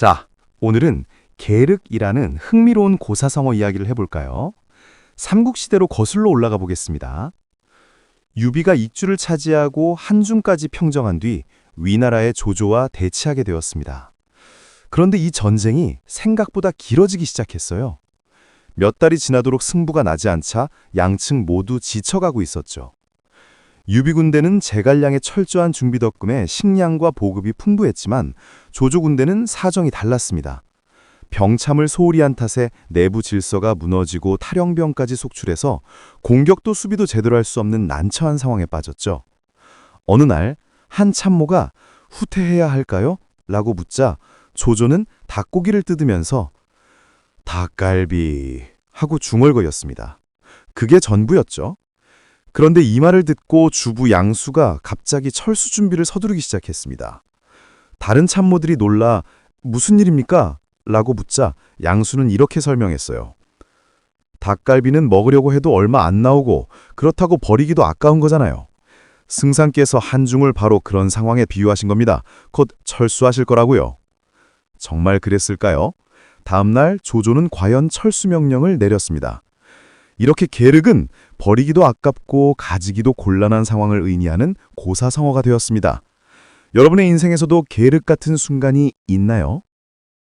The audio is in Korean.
자, 오늘은 계륵이라는 흥미로운 고사성어 이야기를 해볼까요? 삼국시대로 거슬러 올라가 보겠습니다. 유비가 익주를 차지하고 한중까지 평정한 뒤 위나라의 조조와 대치하게 되었습니다. 그런데 이 전쟁이 생각보다 길어지기 시작했어요. 몇 달이 지나도록 승부가 나지 않자 양측 모두 지쳐가고 있었죠. 유비 군대는 제갈량의 철저한 준비 덕분에 식량과 보급이 풍부했지만 조조 군대는 사정이 달랐습니다. 병참을 소홀히 한 탓에 내부 질서가 무너지고 탈영병까지 속출해서 공격도 수비도 제대로 할 수 없는 난처한 상황에 빠졌죠. 어느 날 한 참모가 후퇴해야 할까요? 라고 묻자 조조는 닭고기를 뜯으면서 닭갈비 하고 중얼거렸습니다. 그게 전부였죠. 그런데 이 말을 듣고 주부 양수가 갑자기 철수 준비를 서두르기 시작했습니다. 다른 참모들이 놀라 무슨 일입니까? 라고 묻자 양수는 이렇게 설명했어요. 닭갈비는 먹으려고 해도 얼마 안 나오고 그렇다고 버리기도 아까운 거잖아요. 승상께서 한중을 바로 그런 상황에 비유하신 겁니다. 곧 철수하실 거라고요. 정말 그랬을까요? 다음날 조조는 과연 철수 명령을 내렸습니다. 이렇게 계륵은 버리기도 아깝고 가지기도 곤란한 상황을 의미하는 고사성어가 되었습니다. 여러분의 인생에서도 계륵 같은 순간이 있나요?